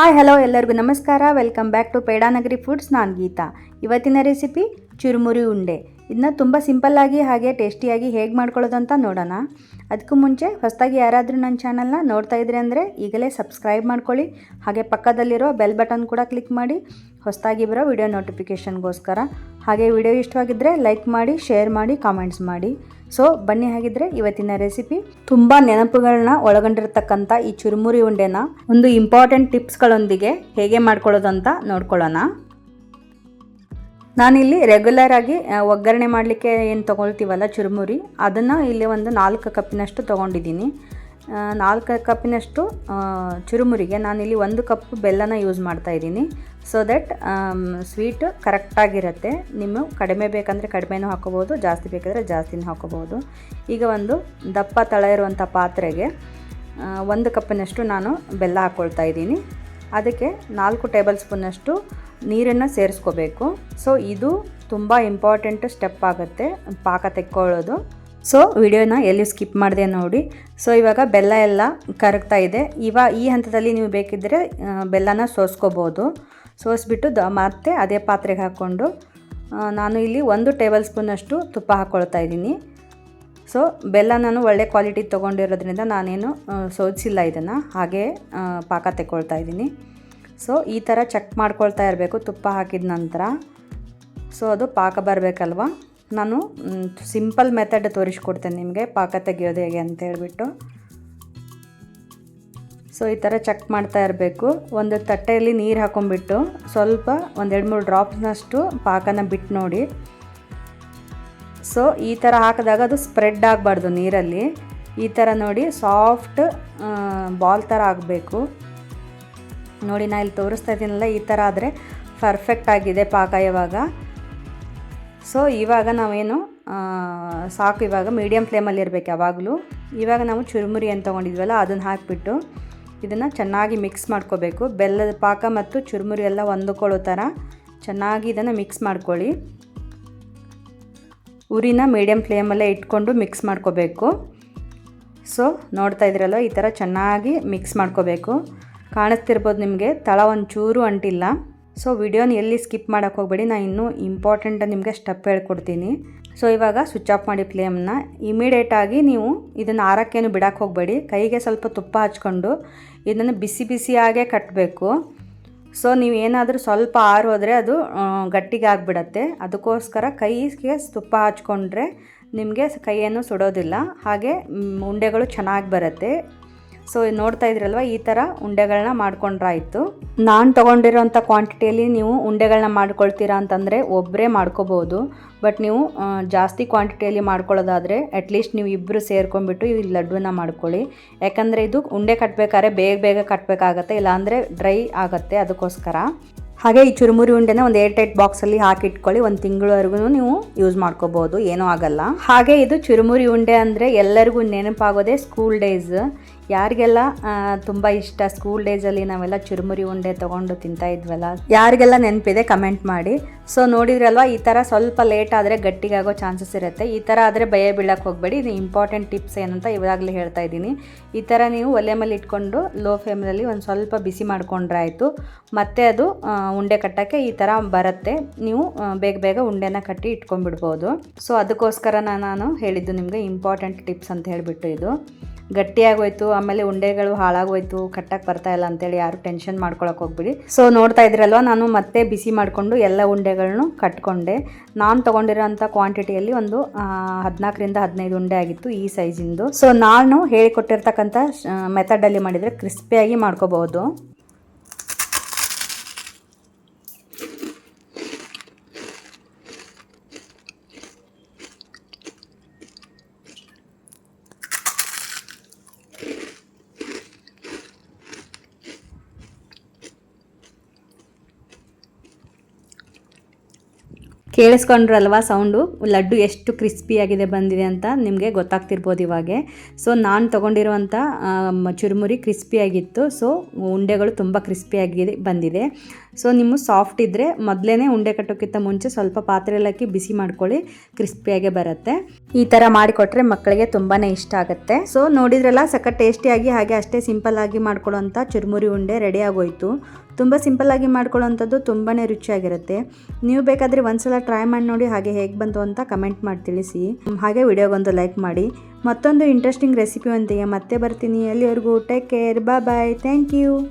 Hi, hello ಎಲ್ಲರಿಗೂ ನಮಸ್ಕಾರ. Welcome back to Pedanagari foods. ನಾನು ಗೀತಾ. ಇವತ್ತಿನ ರೆಸಿಪಿ ಚುರುಮುರಿ ಉಂಡೆ. ಇದನ್ನ ತುಂಬ ಸಿಂಪಲ್ಲಾಗಿ ಹಾಗೆ ಟೇಸ್ಟಿಯಾಗಿ ಹೇಗೆ ಮಾಡ್ಕೊಳ್ಳೋದು ಅಂತ ನೋಡೋಣ. ಅದಕ್ಕೂ ಮುಂಚೆ ಹೊಸದಾಗಿ ಯಾರಾದರೂ ನನ್ನ ಚಾನಲ್ನ ನೋಡ್ತಾ ಇದ್ರಿ ಅಂದರೆ ಈಗಲೇ ಸಬ್ಸ್ಕ್ರೈಬ್ ಮಾಡ್ಕೊಳ್ಳಿ. ಹಾಗೆ ಪಕ್ಕದಲ್ಲಿರೋ ಬೆಲ್ ಬಟನ್ ಕೂಡ ಕ್ಲಿಕ್ ಮಾಡಿ. ಹೊಸದಾಗಿ ಬರೋ ವಿಡಿಯೋ ನೋಟಿಫಿಕೇಷನ್ಗೋಸ್ಕರ. ಹಾಗೆ ವಿಡಿಯೋ ಇಷ್ಟವಾಗಿದ್ದರೆ ಲೈಕ್ ಮಾಡಿ, ಶೇರ್ ಮಾಡಿ, ಕಾಮೆಂಟ್ಸ್ ಮಾಡಿ. ಸೊ ಬನ್ನಿ ಹಾಗಿದ್ರೆ ಇವತ್ತಿನ ರೆಸಿಪಿ ತುಂಬಾ ನೆನಪುಗಳನ್ನ ಒಳಗೊಂಡಿರ್ತಕ್ಕಂಥ ಈ ಚುರುಮುರಿ ಉಂಡೆನ ಒಂದು ಇಂಪಾರ್ಟೆಂಟ್ ಟಿಪ್ಸ್ಗಳೊಂದಿಗೆ ಹೇಗೆ ಮಾಡ್ಕೊಳ್ಳೋದು ಅಂತ ನೋಡ್ಕೊಳ್ಳೋಣ. ನಾನಿಲ್ಲಿ ರೆಗ್ಯುಲರ್ ಆಗಿ ಒಗ್ಗರಣೆ ಮಾಡಲಿಕ್ಕೆ ಏನು ತೊಗೊಳ್ತೀವಲ್ಲ ಚುರುಮುರಿ, ಅದನ್ನು ಇಲ್ಲಿ ಒಂದು ನಾಲ್ಕು ಕಪ್ಪಿನಷ್ಟು ತೊಗೊಂಡಿದ್ದೀನಿ. ನಾಲ್ಕು ಕಪ್ಪಿನಷ್ಟು ಚುರುಮುರಿಗೆ ನಾನಿಲ್ಲಿ ಒಂದು ಕಪ್ ಬೆಲ್ಲನ ಯೂಸ್ ಮಾಡ್ತಾ ಇದ್ದೀನಿ. ಸೊ ದಟ್ ಸ್ವೀಟ್ ಕರೆಕ್ಟಾಗಿರುತ್ತೆ ನಿಮ್ಮ ಕಡಿಮೆ ಬೇಕಂದರೆ ಕಡಿಮೆನೂ ಹಾಕೋಬೋದು ಜಾಸ್ತಿ ಬೇಕಾದರೆ ಜಾಸ್ತಿನೂ ಹಾಕೋಬೋದು ಈಗ ಒಂದು ದಪ್ಪ ತಳ ಇರುವಂಥ ಪಾತ್ರೆಗೆ ಒಂದು ಕಪ್ಪಿನಷ್ಟು ನಾನು ಬೆಲ್ಲ ಹಾಕ್ಕೊಳ್ತಾ ಇದ್ದೀನಿ. ಅದಕ್ಕೆ ನಾಲ್ಕು ಟೇಬಲ್ ಸ್ಪೂನಷ್ಟು ನೀರನ್ನು ಸೇರಿಸ್ಕೋಬೇಕು. ಸೊ ಇದು ತುಂಬ ಇಂಪಾರ್ಟೆಂಟ್ ಸ್ಟೆಪ್ ಆಗುತ್ತೆ, ಪಾಕ ತೆಕ್ಕೊಳ್ಳೋದು. ಸೊ ವಿಡಿಯೋನ ಎಲ್ಲಿ ಸ್ಕಿಪ್ ಮಾಡಿದೆ ನೋಡಿ. ಸೊ ಇವಾಗ ಬೆಲ್ಲ ಎಲ್ಲ ಕರಗ್ತಾ ಇದೆ. ಇವಾಗ ಈ ಹಂತದಲ್ಲಿ ನೀವು ಬೇಕಿದ್ದರೆ ಬೆಲ್ಲನ ಸೋಸ್ಕೋಬೋದು ಸೋಸ್ಬಿಟ್ಟು ದ ಮತ್ತೆ ಅದೇ ಪಾತ್ರೆಗೆ ಹಾಕ್ಕೊಂಡು ನಾನು ಇಲ್ಲಿ ಒಂದು ಟೇಬಲ್ ಸ್ಪೂನಷ್ಟು ತುಪ್ಪ ಹಾಕ್ಕೊಳ್ತಾ ಇದ್ದೀನಿ. ಸೊ ಬೆಲ್ಲ ನಾನು ಒಳ್ಳೆ ಕ್ವಾಲಿಟಿ ತೊಗೊಂಡಿರೋದ್ರಿಂದ ನಾನೇನು ಆ, ಸೋದಿಸಿಲ್ಲ ಇದನ್ನು ಹಾಗೆ ಪಾಕ ತೆಕ್ಕೊಳ್ತಾ ಇದ್ದೀನಿ. ಸೊ ಈ ಥರ ಚೆಕ್ ಮಾಡ್ಕೊಳ್ತಾ ಇರಬೇಕು ತುಪ್ಪ ಹಾಕಿದ ನಂತರ. ಸೊ ಅದು ಪಾಕ ಬರಬೇಕಲ್ವ? ನಾನು ಸಿಂಪಲ್ ಮೆಥಡ್ ತೋರಿಸ್ಕೊಡ್ತೇನೆ ನಿಮಗೆ ಪಾಕ ತೆಗೆಯೋದು ಹೇಗೆ ಅಂತ ಹೇಳ್ಬಿಟ್ಟು. ಸೊ, ಈ ಥರ ಚೆಕ್ ಮಾಡ್ತಾ ಇರಬೇಕು. ಒಂದು ತಟ್ಟೆಯಲ್ಲಿ ನೀರು ಹಾಕೊಂಡ್ಬಿಟ್ಟು ಸ್ವಲ್ಪ ಒಂದೆರಡು ಮೂರು ಡ್ರಾಪ್ಸ್ನಷ್ಟು ಪಾಕನ ಬಿಟ್ಟು ನೋಡಿ. ಸೊ, ಈ ಥರ ಹಾಕಿದಾಗ ಅದು ಸ್ಪ್ರೆಡ್ ಆಗಬಾರ್ದು ನೀರಲ್ಲಿ. ಈ ಥರ ನೋಡಿ ಸಾಫ್ಟ್ ಬಾಲ್ ಥರ ಆಗಬೇಕು. ನೋಡಿ, ನಾ ಇಲ್ಲಿ ತೋರಿಸ್ತಾ ಇದ್ದೀನಲ್ಲ, ಈ ಥರ ಆದರೆ ಪರ್ಫೆಕ್ಟ್ ಆಗಿದೆ ಪಾಕ ಇವಾಗ. ಸೊ, ಇವಾಗ ನಾವೇನು ಸಾಕು ಇವಾಗ ಮೀಡಿಯಮ್ ಫ್ಲೇಮಲ್ಲಿ ಇರಬೇಕು ಯಾವಾಗಲೂ. ಇವಾಗ ನಾವು ಚುರುಮುರಿ ಅಂತ ತೊಗೊಂಡಿದ್ವಲ್ಲ, ಅದನ್ನು ಹಾಕಿಬಿಟ್ಟು ಇದನ್ನು ಚೆನ್ನಾಗಿ ಮಿಕ್ಸ್ ಮಾಡ್ಕೋಬೇಕು. ಬೆಲ್ಲದ ಪಾಕ ಮತ್ತು ಚುರುಮುರಿ ಎಲ್ಲ ಹೊಂದ್ಕೊಳ್ಳೋ ಥರ ಚೆನ್ನಾಗಿ ಇದನ್ನು ಮಿಕ್ಸ್ ಮಾಡ್ಕೊಳ್ಳಿ. ಉರಿನ ಮೀಡಿಯಮ್ ಫ್ಲೇಮಲ್ಲೇ ಇಟ್ಕೊಂಡು ಮಿಕ್ಸ್ ಮಾಡ್ಕೋಬೇಕು. ಸೊ ನೋಡ್ತಾ ಇದ್ದೀರಲ್ಲ ಈ ಥರ ಚೆನ್ನಾಗಿ ಮಿಕ್ಸ್ ಮಾಡ್ಕೋಬೇಕು. ಕಾಣಿಸ್ತಿರ್ಬೋದು ನಿಮಗೆ, ತಳ ಒಂಚೂರು ಅಂಟಿಲ್ಲ. ಸೊ ವಿಡಿಯೋನ ಎಲ್ಲಿ ಸ್ಕಿಪ್ ಮಾಡೋಕ್ಕೆ ಹೋಗಬೇಡಿ ನಾನು ಇನ್ನೂ ಇಂಪಾರ್ಟೆಂಟ್ ನಿಮಗೆ ಸ್ಟೆಪ್ ಹೇಳ್ಕೊಡ್ತೀನಿ. ಸೊ ಇವಾಗ ಸ್ವಿಚ್ ಆಫ್ ಮಾಡಿ ಫ್ಲೇಮ್ನ ಇಮಿಡಿಯೇಟಾಗಿ ನೀವು ಇದನ್ನು ಆರಕ್ಕೇನು ಬಿಡಕ್ಕೆ ಹೋಗಬೇಡಿ. ಕೈಗೆ ಸ್ವಲ್ಪ ತುಪ್ಪ ಹಚ್ಕೊಂಡು ಇದನ್ನು ಬಿಸಿ ಬಿಸಿಯಾಗೇ ಕಟ್ಟಬೇಕು ಸೊ ನೀವು ಏನಾದರೂ ಸ್ವಲ್ಪ ಆರೋದ್ರೆ ಅದು ಗಟ್ಟಿಗೆ ಆಗಿಬಿಡತ್ತೆ. ಅದಕ್ಕೋಸ್ಕರ ಕೈಗೆ ತುಪ್ಪ ಹಚ್ಕೊಂಡ್ರೆ ನಿಮಗೆ ಕೈಯನ್ನು ಸುಡೋದಿಲ್ಲ. ಹಾಗೆ ಉಂಡೆಗಳು ಚೆನ್ನಾಗಿ ಬರುತ್ತೆ. ಸೊ ನೋಡ್ತಾ ಇದ್ರಲ್ವ, ಈ ಥರ ಉಂಡೆಗಳನ್ನ ಮಾಡ್ಕೊಂಡ್ರಾಯ್ತು. ನಾನು ತೊಗೊಂಡಿರೋಂಥ ಕ್ವಾಂಟಿಟಿಯಲ್ಲಿ ನೀವು ಉಂಡೆಗಳನ್ನ ಮಾಡ್ಕೊಳ್ತೀರಾ ಅಂತಂದರೆ ಒಬ್ಬರೇ ಮಾಡ್ಕೋಬೋದು. ಬಟ್ ನೀವು ಜಾಸ್ತಿ ಕ್ವಾಂಟಿಟಿಯಲ್ಲಿ ಮಾಡ್ಕೊಳ್ಳೋದಾದರೆ ಅಟ್ಲೀಸ್ಟ್ ನೀವು ಇಬ್ಬರು ಸೇರ್ಕೊಂಡ್ಬಿಟ್ಟು ಈ ಲಡ್ಡುನ ಮಾಡ್ಕೊಳ್ಳಿ. ಯಾಕಂದರೆ ಇದು ಉಂಡೆ ಕಟ್ಟಬೇಕಾದ್ರೆ ಬೇಗ ಬೇಗ ಕಟ್ಟಬೇಕಾಗತ್ತೆ ಇಲ್ಲಾಂದರೆ ಡ್ರೈ ಆಗುತ್ತೆ ಅದಕ್ಕೋಸ್ಕರ. ಹಾಗೆ ಈ ಚುರುಮುರಿ ಉಂಡೆನ ಒಂದು ಏರ್ ಟೈಟ್ ಬಾಕ್ಸಲ್ಲಿ ಹಾಕಿಟ್ಕೊಳ್ಳಿ, ಒಂದು ತಿಂಗಳವರೆಗೂ ನೀವು ಯೂಸ್ ಮಾಡ್ಕೋಬೋದು, ಏನೂ ಆಗಲ್ಲ. ಹಾಗೆ ಇದು ಚುರುಮುರಿ ಉಂಡೆ ಅಂದರೆ ಎಲ್ಲರಿಗೂ ನೆನಪಾಗೋದೇ ಸ್ಕೂಲ್ ಡೇಸ್ ಯಾರಿಗೆಲ್ಲ ತುಂಬ ಇಷ್ಟ ಸ್ಕೂಲ್ ಡೇಸಲ್ಲಿ ನಾವೆಲ್ಲ ಚುರುಮುರಿ ಉಂಡೆ ತೊಗೊಂಡು ತಿಂತಾ ಇದ್ವಲ್ಲ, ಯಾರಿಗೆಲ್ಲ ನೆನಪಿದೆ ಕಮೆಂಟ್ ಮಾಡಿ. ಸೊ ನೋಡಿದ್ರಲ್ವಾ, ಈ ಥರ ಸ್ವಲ್ಪ ಲೇಟ್ ಆದರೆ ಗಟ್ಟಿಗಾಗೋ ಚಾನ್ಸಸ್ ಇರುತ್ತೆ. ಈ ಥರ ಆದರೆ ಭಯ ಬೀಳಕ್ಕೆ ಹೋಗಬೇಡಿ. ಇದು ಇಂಪಾರ್ಟೆಂಟ್ ಟಿಪ್ಸ್ ಏನಂತ ಇವಾಗಲೇ ಹೇಳ್ತಾ ಇದ್ದೀನಿ. ಈ ಥರ ನೀವು ಒಲೆ ಮೇಲೆ ಇಟ್ಕೊಂಡು ಲೋ ಫ್ಲೇಮ್ನಲ್ಲಿ ಒಂದು ಸ್ವಲ್ಪ ಬಿಸಿ ಮಾಡ್ಕೊಂಡ್ರೆ ಆಯಿತು. ಮತ್ತೆ ಅದು ಉಂಡೆ ಕಟ್ಟೋಕ್ಕೆ ಈ ಥರ ಬರುತ್ತೆ. ನೀವು ಬೇಗ ಬೇಗ ಉಂಡೆನ ಕಟ್ಟಿ ಇಟ್ಕೊಂಡ್ಬಿಡ್ಬೋದು. ಸೊ ಅದಕ್ಕೋಸ್ಕರ ನಾನು ಹೇಳಿದ್ದು ನಿಮಗೆ ಇಂಪಾರ್ಟೆಂಟ್ ಟಿಪ್ಸ್ ಅಂತ ಹೇಳಿಬಿಟ್ಟು ಇದು. ಗಟ್ಟಿಯಾಗೋಯ್ತು, ಆಮೇಲೆ ಉಂಡೆಗಳು ಹಾಳಾಗೋಯ್ತು, ಕಟ್ಟಕ್ಕೆ ಬರ್ತಾ ಇಲ್ಲ ಅಂತೇಳಿ ಯಾರು ಟೆನ್ಷನ್ ಮಾಡ್ಕೊಳಕ್ಕೆ ಹೋಗ್ಬಿಡಿ. ಸೊ ನೋಡ್ತಾ ಇದ್ರಲ್ವ ನಾನು ಮತ್ತೆ ಬಿಸಿ ಮಾಡಿಕೊಂಡು ಎಲ್ಲ ಉಂಡೆಗಳನ್ನು ಕಟ್ಕೊಂಡೆ. ನಾನು ತೊಗೊಂಡಿರೋಂಥ ಕ್ವಾಂಟಿಟಿಯಲ್ಲಿ ಒಂದು ಹದಿನಾಲ್ಕರಿಂದ ಹದಿನೈದು ಉಂಡೆ ಆಗಿತ್ತು ಈ ಸೈಜಿಂದು ಸೊ ನಾನು ಹೇಳಿಕೊಟ್ಟಿರ್ತಕ್ಕಂಥ ಮೆಥಡಲ್ಲಿ ಮಾಡಿದರೆ ಕ್ರಿಸ್ಪಿಯಾಗಿ ಮಾಡ್ಕೋಬಹುದು. ಕೇಳಿಸ್ಕೊಂಡ್ರಲ್ವಾ ಸೌಂಡು? ಲಡ್ಡು ಎಷ್ಟು ಕ್ರಿಸ್ಪಿಯಾಗಿದೆ ಬಂದಿದೆ ಅಂತ ನಿಮಗೆ ಗೊತ್ತಾಗ್ತಿರ್ಬೋದು ಇವಾಗೆ. ಸೊ, ನಾನು ತೊಗೊಂಡಿರುವಂಥ ಚುರುಮುರಿ ಕ್ರಿಸ್ಪಿಯಾಗಿತ್ತು ಸೊ, ಉಂಡೆಗಳು ತುಂಬ ಕ್ರಿಸ್ಪಿಯಾಗಿ ಬಂದಿದೆ. ಸೊ, ನಿಮ್ಮ ಸಾಫ್ಟ್ ಇದ್ದರೆ ಮೊದಲೇ ಉಂಡೆ ಕಟ್ಟೋಕ್ಕಿಂತ ಮುಂಚೆ ಸ್ವಲ್ಪ ಪಾತ್ರೆಯಲ್ಲಿ ಬಿಸಿ ಮಾಡ್ಕೊಳ್ಳಿ ಕ್ರಿಸ್ಪಿಯಾಗೆ ಬರುತ್ತೆ. ಈ ಥರ ಮಾಡಿಕೊಟ್ರೆ ಮಕ್ಕಳಿಗೆ ತುಂಬಾ ಇಷ್ಟ ಆಗುತ್ತೆ. ಸೊ, ನೋಡಿದ್ರಲ್ಲ, ಸಖತ್ ಟೇಸ್ಟಿಯಾಗಿ ಹಾಗೆ ಅಷ್ಟೇ ಸಿಂಪಲ್ ಆಗಿ ಮಾಡ್ಕೊಳ್ಳೋಂಥ ಚುರುಮುರಿ ಉಂಡೆ ರೆಡಿ ಆಗೋಯ್ತು. ತುಂಬ ಸಿಂಪಲ್ಲಾಗಿ ಮಾಡ್ಕೊಳ್ಳೋಂಥದ್ದು ತುಂಬಾ ರುಚಿಯಾಗಿರುತ್ತೆ. ನೀವು ಬೇಕಾದರೆ ಒಂದ್ಸಲ ಟ್ರೈ ಮಾಡಿ ನೋಡಿ ಹಾಗೆ ಹೇಗೆ ಬಂತು ಅಂತ ಕಮೆಂಟ್ ಮಾಡಿ ತಿಳಿಸಿ. ಹಾಗೆ ವಿಡಿಯೋಗೊಂದು ಲೈಕ್ ಮಾಡಿ. ಮತ್ತೊಂದು ಇಂಟ್ರೆಸ್ಟಿಂಗ್ ರೆಸಿಪಿಯೊಂದಿಗೆ ಮತ್ತೆ ಬರ್ತೀನಿ. ಎಲ್ಲಿವರೆಗೂ take care bye thank you